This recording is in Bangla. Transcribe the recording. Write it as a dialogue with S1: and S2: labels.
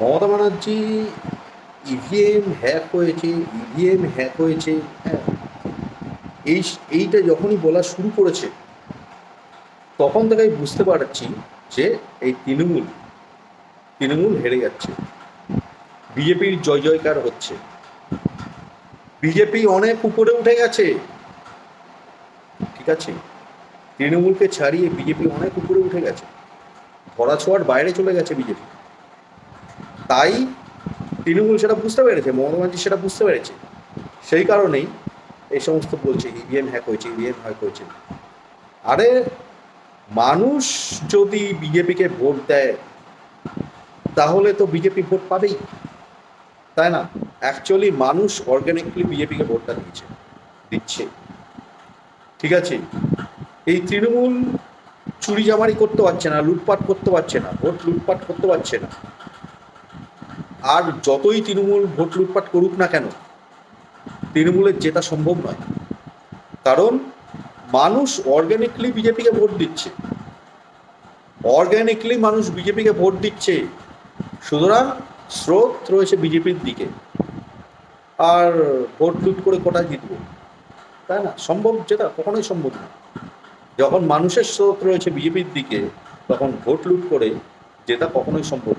S1: মমতা ব্যানার্জি ইভিএম হ্যাক হয়েছে ইভিএম হ্যাক হয়েছে হ্যাঁ। এই এইটা যখনই বলা শুরু করেছে, তখন থেকে আমি বুঝতে পারছি যে এই তৃণমূল তৃণমূল হেরে যাচ্ছে। বিজেপির জয় জয়কার হচ্ছে। বিজেপি অনেক উপরে উঠে গেছে। ঠিক আছে? তৃণমূলকে ছাড়িয়ে বিজেপি অনেক উপরে উঠে গেছে। ধরাছোঁয়ার বাইরে চলে গেছে বিজেপি। তাই তৃণমূল সেটা বুঝতে পেরেছে মমতা ব্যানার্জি সেটা বুঝতে পেরেছে। সেই কারণেই এই সমস্ত বলছে, ইভিএম হ্যাক হয়েছে, ইভিএম হ্যাক হয়েছে। আরে মানুষ যদি বিজেপিকে ভোট দেয়, তাহলে তো বিজেপি ভোট পাবেই। তাই না? অ্যাকচুয়ালি মানুষ অর্গানিকলি বিজেপিকে ভোটটা দিয়েছে, দিচ্ছে। ঠিক আছে? এই তৃণমূল চুরি জামারি করতে পারছে না, লুটপাট করতে পারছে না, ভোট লুটপাট করতে পারছে না। আর যতই তৃণমূল ভোট লুটপাট করুক না কেন, তৃণমূলের জেতা সম্ভব নয়। কারণ মানুষ অর্গানিকলি বিজেপিকে ভোট দিচ্ছে। অর্গানিকলি মানুষ বিজেপিকে ভোট দিচ্ছে। সুতরাং স্রোত রয়েছে বিজেপির দিকে। আর ভোট লুট করে কোটায় জিতবো? তাই না? সম্ভব যেটা কখনোই সম্ভব না। যখন মানুষের স্রোত রয়েছে বিজেপির দিকে, তখন ভোট লুট করে জেতা কখনোই সম্ভব